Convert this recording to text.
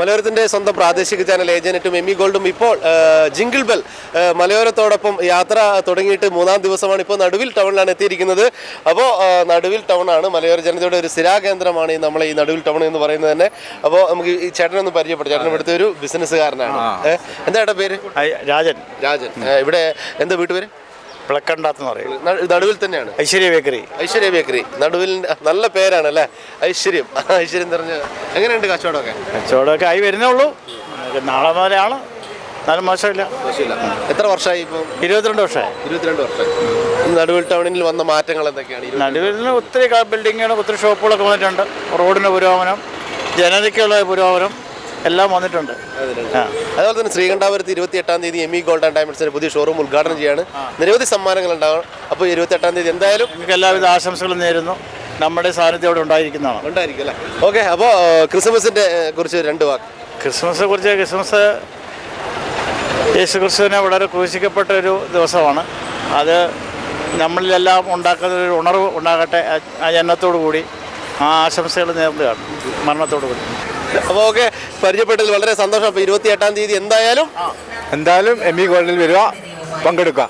മലയോരത്തിന്റെ സ്വന്തം പ്രാദേശിക ചാനൽ ഏജനറ്റും ഇ ഗോൾഡും ഇപ്പോൾ ജിങ്കിൾ ബെൽ മലയോരത്തോടൊപ്പം യാത്ര തുടങ്ങിയിട്ട് മൂന്നാം ദിവസമാണ് ഇപ്പോൾ നടുവിൽ ടൗണിലാണ് എത്തിയിരിക്കുന്നത്. അപ്പോൾ നടുവിൽ ടൗണാണ് മലയോര ജനതയുടെ ഒരു സ്ഥിരാകേന്ദ്രമാണ് ഈ നമ്മളെ ഈ നടുവിൽ ടൗൺ എന്ന് പറയുന്നത് തന്നെ. അപ്പോൾ നമുക്ക് ഈ ചേട്ടനൊന്ന് പരിചയപ്പെടും ചേട്ടൻ ഇവിടുത്തെ ഒരു ബിസിനസ്സുകാരനാണ്. എന്താ പേര്? രാജൻ. രാജൻ. ഇവിടെ എന്താ വീട്ടുപേര്? വിളക്കണ്ടാത്തെന്ന് പറയും. നടുവിൽ തന്നെയാണ്. ഐശ്വര്യ ബേക്കറി. ഐശ്വര്യ ബേക്കറി. നടുവിൽ നല്ല പേരാണ് അല്ലേ ഐശ്വര്യം. ഐശ്വര്യം നിറഞ്ഞ എങ്ങനെയുണ്ട് കച്ചവടമൊക്കെ? കച്ചവടമൊക്കെ ആയി വരുന്നേ ഉള്ളൂ. നാളെ മുതലെയാണ് എന്നാലും മോശമില്ല. എത്ര വർഷമായി ഇപ്പോൾ ഇരുപത്തിരണ്ട് വർഷമായി. ഇരുപത്തിരണ്ട് വർഷം. നടുവിൽ ടൗണിൽ വന്ന മാറ്റങ്ങൾ എന്തൊക്കെയാണ്? നടുവിൽ ഒത്തിരി ബിൽഡിങ്ങുകൾ ഒത്തിരി ഷോപ്പുകളൊക്കെ വന്നിട്ടുണ്ട്. റോഡിന്റെ പുരോഗമനം ജനതയ്ക്കുള്ള പുരോഗമനം എല്ലാം വന്നിട്ടുണ്ട്. അതുപോലെ തന്നെ ശ്രീകണ്ഠാപുരത്ത് ഇരുപത്തി എട്ടാം തീയതി എം ഇ ഗോൾഡ് ആൻഡ് ഡയമണ്ട്സിന്റെ പുതിയ ഷോറൂം ഉദ്ഘാടനം ചെയ്യാണ്. നിരവധി സമ്മാനങ്ങൾ ഉണ്ടാവും. അപ്പോൾ ഇരുപത്തി എട്ടാം തീയതി എന്തായാലും നിങ്ങൾക്ക് എല്ലാവിധ ആശംസകളും നേരുന്നു. നമ്മുടെ സാന്നിധ്യം അവിടെ ഉണ്ടായിരിക്കുന്നതാണ്. ഉണ്ടായിരിക്കും അല്ലേ? ഓക്കെ അപ്പോൾ ക്രിസ്മസിന്റെ കുറിച്ച് രണ്ട് വാക്ക്. ക്രിസ്മസിനെ കുറിച്ച് ക്രിസ്മസ് യേശു ക്രിസ്തുവിനെ വളരെ ക്രൂശിക്കപ്പെട്ട ഒരു ദിവസമാണ്. അത് നമ്മളിലെല്ലാം ഉണ്ടാക്കുന്ന ഒരു ഉണർവ് ഉണ്ടാകട്ടെ ആ- ജനത്തോടു കൂടി ആ ആശംസകൾ നേർന്നതാണ് മരണത്തോടു കൂടി അപ്പോൾ ഓക്കെ പരിചയപ്പെട്ടതിൽ വളരെ സന്തോഷം. അപ്പോൾ ഇരുപത്തി എട്ടാം തീയതി എന്തായാലും എന്തായാലും എം ഇ ഗോൾഡിൽ വരിക പങ്കെടുക്കുക.